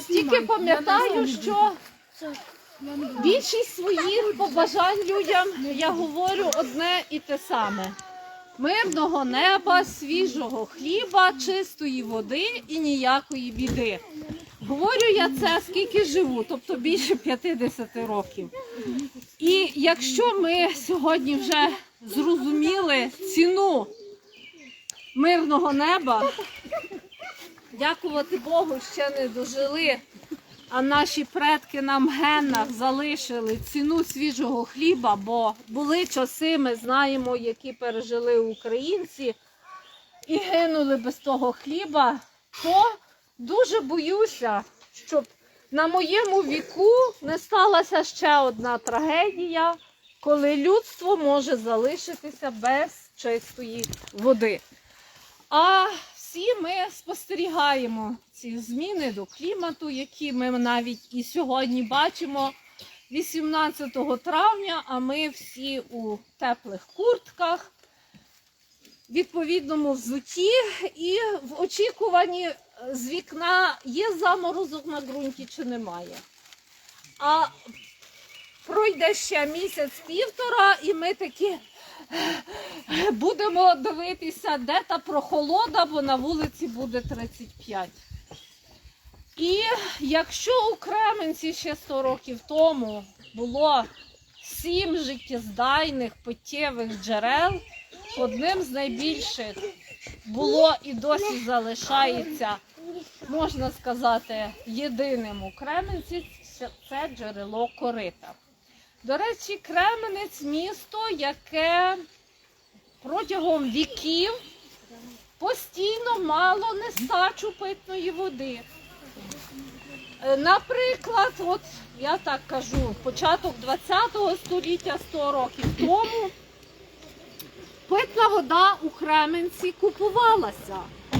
стільки пам'ятаю, що більшість своїх побажань людям я говорю одне і те саме. Мирного неба, свіжого хліба, чистої води і ніякої біди. Говорю я це скільки живу, тобто більше 50 років. І якщо ми сьогодні вже зрозуміли ціну мирного неба, дякувати Богу, ще не дожили, а наші предки нам генах залишили ціну свіжого хліба, бо були часи, ми знаємо, які пережили українці і гинули без того хліба, то дуже боюся, щоб на моєму віку не сталася ще одна трагедія, коли людство може залишитися без чистої води. А всі ми спостерігаємо ці зміни до клімату, які ми навіть і сьогодні бачимо 18 травня, а ми всі у теплих куртках, відповідному взутті і в очікуванні е, з вікна є заморозок на ґрунті чи немає. А пройде ще місяць-півтора, і ми такі будемо дивитися, де та прохолода, бо на вулиці буде 35. І якщо у Кременці ще 100 років тому було сім життєздайних питтєвих джерел, одним з найбільших було і досі залишається, можна сказати, єдиним у Кременці це джерело корита. До речі, Кременець місто, яке протягом віків постійно мало нестачу питної води. Е, Наприклад, от я так кажу, початок 20 століття 100 років тому питна вода у Кременці купувалася.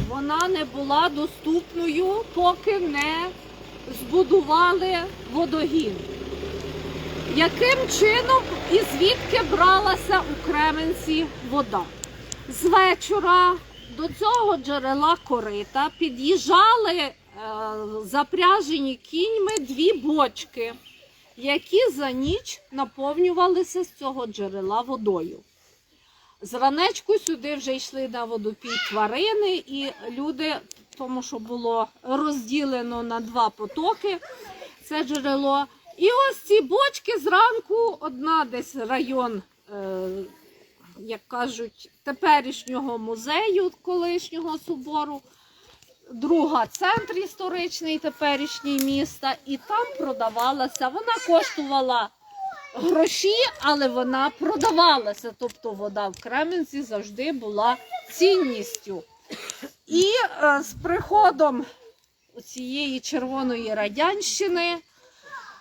Вона не була доступною, поки не збудували водогін. Яким чином і звідки бралася у Кременці вода? З вечора до цього джерела корита під'їжджали е, запряжені кіньми дві бочки, які за ніч наповнювалися з цього джерела водою. Зранечку сюди вже йшли на водопій тварини, і люди, тому що було розділено на два потоки це джерело. І ось ці бочки зранку, одна десь район, е, як кажуть, теперішнього музею колишнього собору, друга центр історичний теперішній міста, і там продавалася. Вона коштувала гроші, але вона продавалася. Тобто вода в Кременці завжди була цінністю. І е, з приходом цієї червоної радянщини,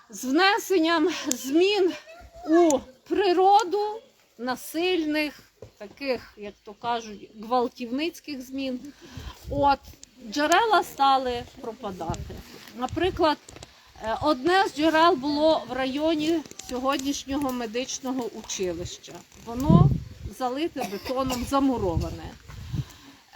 з внесенням змін у природу, насильних, таких, як то кажуть, гвалтівницьких змін, от джерела стали пропадати. Наприклад, е, одне з джерел було в районі сьогоднішнього медичного училища. Воно залите бетоном замуроване.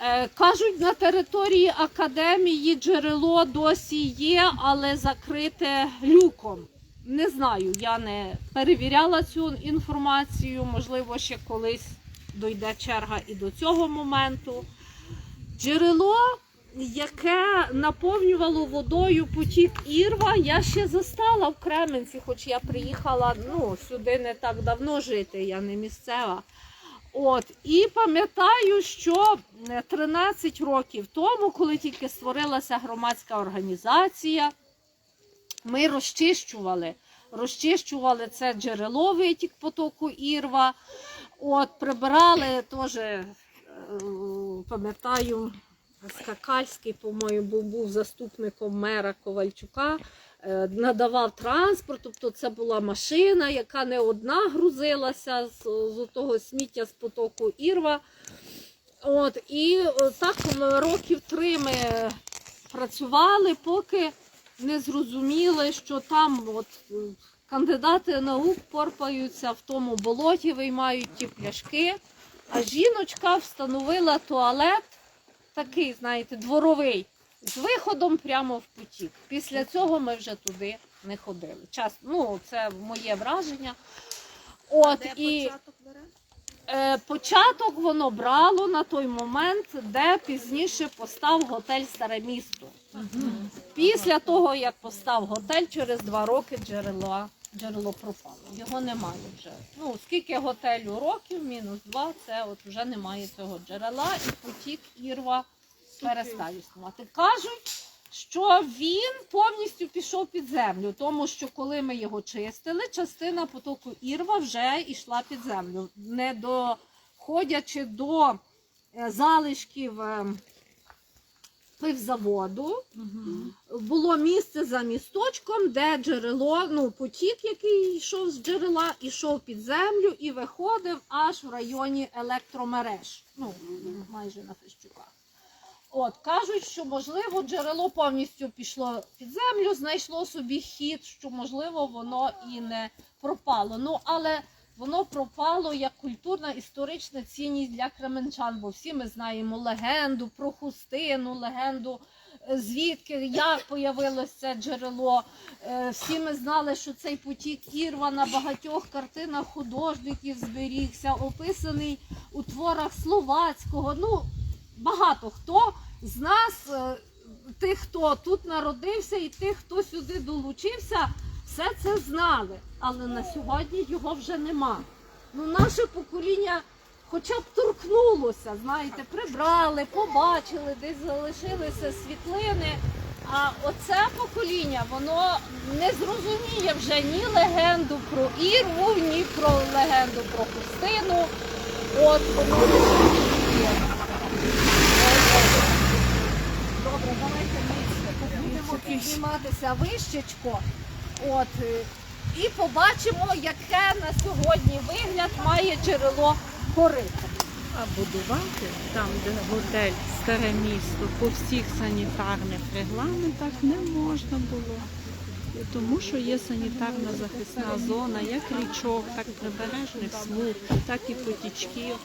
Е, Кажуть, на території академії джерело досі є, але закрите люком. Не знаю, я не перевіряла цю інформацію. Можливо, ще колись дойде черга і до цього моменту. Джерело, яке наповнювало водою потік Ірва, я ще застала в Кременці, хоч я приїхала ну, сюди не так давно жити, я не місцева. От і пам'ятаю, що е, 13 років тому, коли тільки створилася громадська організація, ми розчищували. Розчищували це джерело витік потоку Ірва. От, прибирали теж, е, пам'ятаю, Скакальський, по-моєму, був, був заступником мера Ковальчука, е, надавав транспорт, тобто це була машина, яка не одна грузилася з, з того сміття з потоку Ірва. От, і е, так років три ми працювали, поки не зрозуміли, що там от, е, кандидати наук порпаються в тому болоті, виймають ті пляшки, а жіночка встановила туалет, такий, знаєте, дворовий, з виходом прямо в потік. Після цього ми вже туди не ходили. Час, ну, це моє враження. От, Де і... початок бере? Е, початок воно брало на той момент, де пізніше постав готель Старе місто. Після того, як постав готель, через два роки джерело, джерело пропало. Його немає вже. Ну, скільки готелю років, мінус два, це от вже немає цього джерела, і потік Ірва перестав існувати. Кажуть, що він повністю пішов під землю, тому що коли ми його чистили, частина потоку Ірва вже йшла під землю, не доходячи до е, залишків е, пивзаводу. Було місце за місточком, де джерело, ну потік, який йшов з джерела, йшов під землю і виходив аж в районі електромереж. Ну, майже на Фещуках. От кажуть, що можливо джерело повністю пішло під землю, знайшло собі хід, що можливо воно і не пропало. Ну але воно пропало як культурна історична цінність для кременчан, бо всі ми знаємо легенду про хустину, легенду. е, Звідки як появилось це джерело? Е, Всі ми знали, що цей потік Ірва на багатьох картинах художників зберігся, описаний у творах Словацького. Ну, багато хто з нас, е, тих, хто тут народився, і тих, хто сюди долучився, все це знали. Але на сьогодні його вже нема. Ну, наше покоління хоча б торкнулося, знаєте, прибрали, побачили, десь залишилися світлини. А оце покоління, воно не зрозуміє вже ні легенду про Ірву, ні про легенду про Хустину. От воно не зрозуміє. Добре, давайте підніматися вищечко. От, е, і побачимо, яке на сьогодні вигляд має джерело корита. А будувати там, де готель старе місто, по всіх санітарних регламентах не можна було. Тому що є санітарна захисна зона, як річок, так прибережних смуг, так і потічків.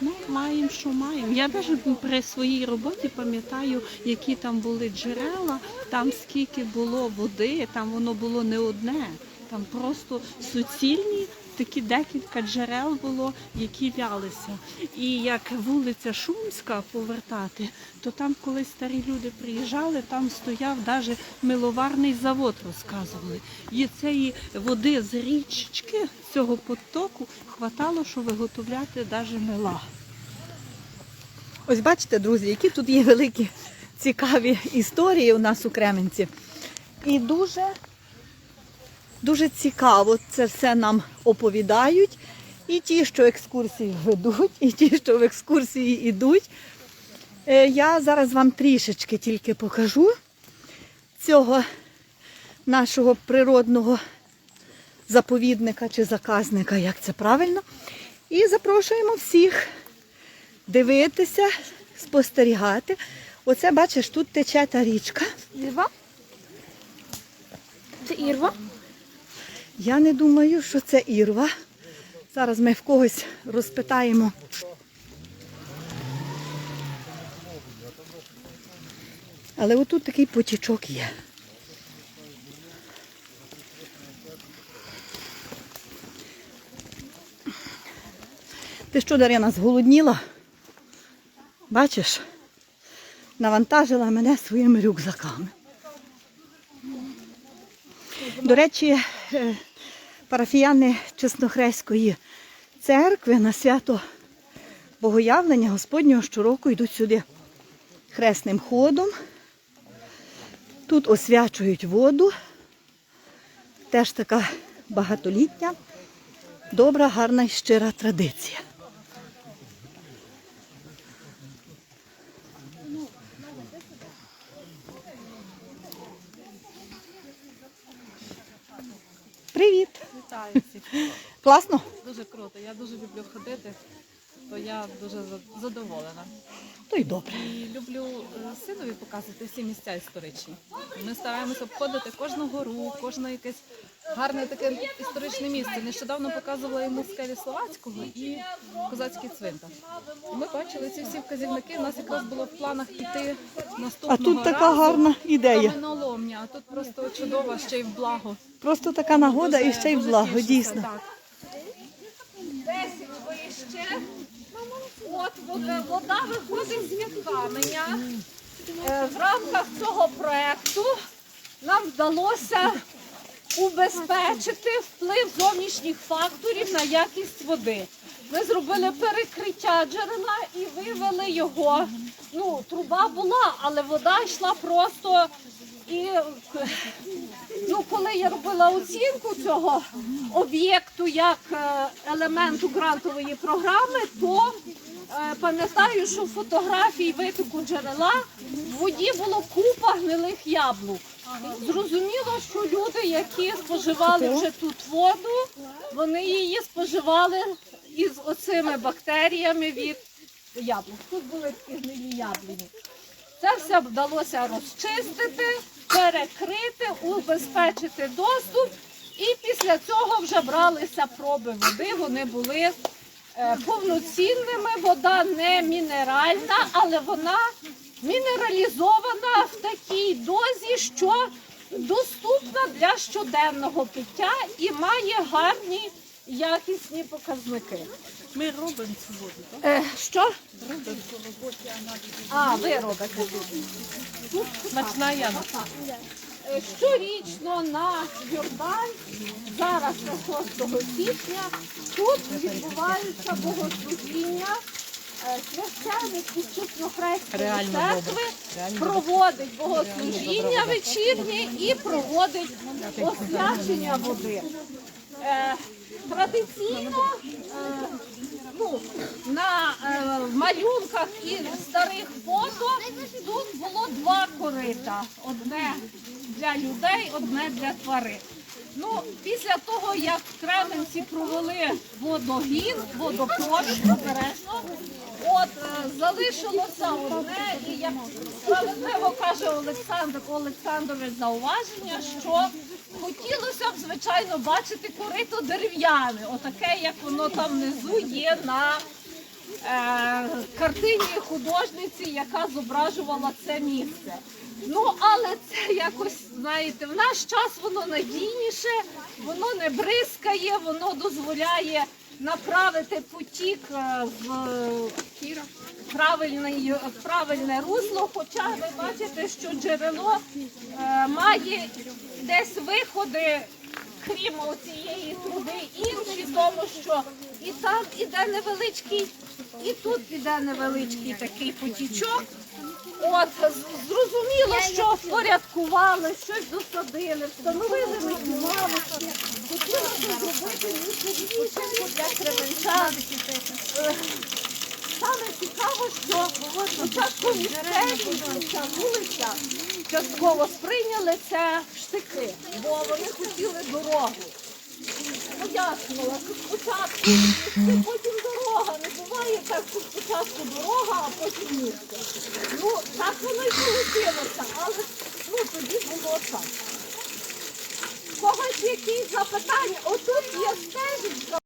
Ну, маємо, що маємо. Я навіть при своїй роботі пам'ятаю, які там були джерела, там скільки було води, там воно було не одне. Там просто суцільні такі декілька джерел було, які вялися. І як вулиця Шумська повертати, то там, коли старі люди приїжджали, там стояв навіть миловарний завод, розказували. І цієї води з річки, з цього потоку, хватало, щоб виготовляти навіть мила. Ось бачите, друзі, які тут є великі цікаві історії у нас у Кременці. І дуже, дуже цікаво це все нам оповідають. І ті, що екскурсії ведуть, і ті, що в екскурсії йдуть. Е, Я зараз вам трішечки тільки покажу цього нашого природного заповідника чи заказника, як це правильно. І запрошуємо всіх дивитися, спостерігати. Оце, бачиш, тут тече та річка. Ірва? Це Ірва? Я не думаю, що це ірва. Зараз ми в когось розпитаємо. Але отут такий потічок є. Ти що, Дарина, зголодніла? Бачиш? Навантажила мене своїми рюкзаками. До речі, парафіяни Чеснохреської церкви на свято Богоявлення Господнього щороку йдуть сюди хресним ходом. Тут освячують воду. Теж така багатолітня, добра, гарна і щира традиція. Класно? Дуже круто. Я дуже люблю ходити, то я дуже задоволена. То й добре. І люблю е, синові показувати всі місця історичні. Ми стараємося обходити кожну гору, кожне якесь гарне таке історичне місце. Нещодавно показувала йому скелі Словацького і козацький цвинтар. І Ми бачили ці всі вказівники. У нас якраз було в планах піти наступного А тут така разу. гарна ідея. Каменоломня, а тут просто чудово, ще й в благо. Просто така нагода і ще й Дуже благо, дійсно. так. Десь. От вода, вода виходить з каменя. Е, В рамках цього проекту нам вдалося убезпечити вплив зовнішніх факторів на якість води. Ми зробили перекриття джерела і вивели його. Ну, труба була, але вода йшла просто. І е, ну, коли я робила оцінку цього об'єкту як е, елементу грантової програми, то е, пам'ятаю, що фотографій витоку джерела в воді було купа гнилих яблук. Зрозуміло, що люди, які споживали вже тут воду, вони її споживали із оцими бактеріями від яблук. Тут були такі гнилі яблуні. Це все вдалося розчистити, перекрити, убезпечити доступ. І після цього вже бралися проби води. Вони були е, повноцінними. Вода не мінеральна, але вона мінералізована в такій дозі, що доступна для щоденного пиття і має гарні якісні показники. Ми робимо цю воду, так? Е, що? А, ви робите. Смачна Яна. Е, Щорічно на Йордан, зараз це 6 січня, тут відбуваються богослужіння. Е, Священник із Чеснохрестської церкви проводить богослужіння вечірнє і проводить освячення води. Е, Традиційно ну, на е, малюнках і старих фото тут було два корита. Одне для людей, одне для тварин. Ну, після того, як Кременці провели водогін, водопровід, обережно, от е, залишилося одне, і як справедливо каже Олександр Олександрович зауваження, що хотілося б, звичайно, бачити корито дерев'яне, отаке, як воно там внизу є на е, картині художниці, яка зображувала це місце. Ну, але це якось, знаєте, в наш час воно надійніше, воно не бризкає, воно дозволяє направити потік е, в правильне, в правильне русло. Хоча ви бачите, що джерело е, має десь виходи крім цієї труби інші, тому що і там іде невеличкий, і тут іде невеличкий такий потічок. От зрозуміло, що впорядкували, щось досадили, встановили лавочки. Хотілося зробити Саме цікаво, що спочатку місцеві ця вулиця частково сприйняли це в штики, бо вони хотіли дорогу. Пояснила, спочатку місце, потім дорога. Не буває так, що спочатку дорога, а потім місце. Ну, так воно й вийшлося, але ну, тоді було так когось якісь запитання, отут є стежечка.